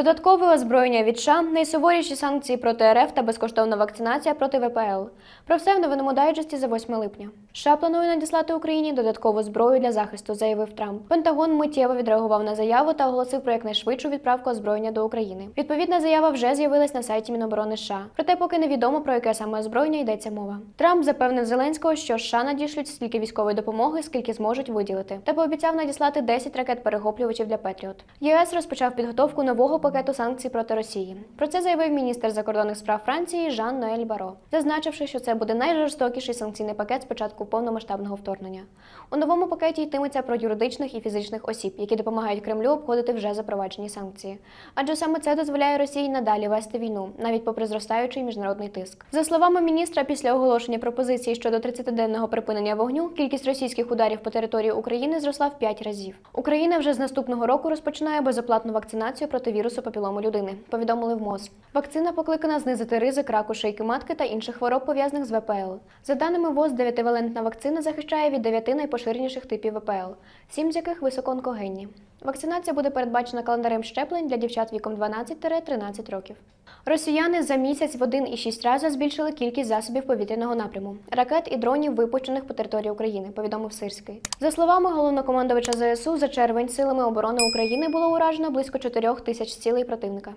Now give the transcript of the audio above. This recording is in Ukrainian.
Додаткове озброєння від США, найсуворіші санкції проти РФ та безкоштовна вакцинація проти ВПЛ. Про все в новинному дайджесті за 8 липня. США планує надіслати Україні додаткову зброю для захисту, заявив Трамп. Пентагон миттєво відреагував на заяву та оголосив про якнайшвидшу відправку озброєння до України. Відповідна заява вже з'явилась на сайті Міноборони США. Проте поки невідомо про яке саме озброєння йдеться мова. Трамп запевнив Зеленського, що США надішлють стільки військової допомоги, скільки зможуть виділити, та пообіцяв надіслати 10 ракет перехоплювачів для Петріот. ЄС розпочав підготовку нового пакету санкцій проти Росії. Про це заявив міністр закордонних справ Франції Жан Ноель Баро, зазначивши, що це буде найжорстокіший санкційний пакет з початку повномасштабного вторгнення. У новому пакеті йтиметься про юридичних і фізичних осіб, які допомагають Кремлю обходити вже запроваджені санкції. Адже саме це дозволяє Росії надалі вести війну, навіть попри зростаючий міжнародний тиск. За словами міністра, після оголошення пропозиції щодо 30-денного припинення вогню, кількість російських ударів по території України зросла в 5 разів. Україна вже з наступного року розпочинає безоплатну вакцинацію проти вірусу папілому людини. Повідомили в МОЗ. Вакцина покликана знизити ризик раку шийки матки та інших хвороб пов'язаних з ВПЛ. За даними ВОЗ, 9-валентна вакцина захищає від 9 найпоширеніших типів ВПЛ, сім з яких високоонкогенні. Вакцинація буде передбачена календарем щеплень для дівчат віком 12-13 років. Росіяни за місяць в 1,6 рази збільшили кількість засобів повітряного напряму, ракет і дронів, випущених по території України, повідомив Сирський. За словами головнокомандувача ЗСУ, за червень силами оборони України було уражено близько 4 тисяч цілей противника.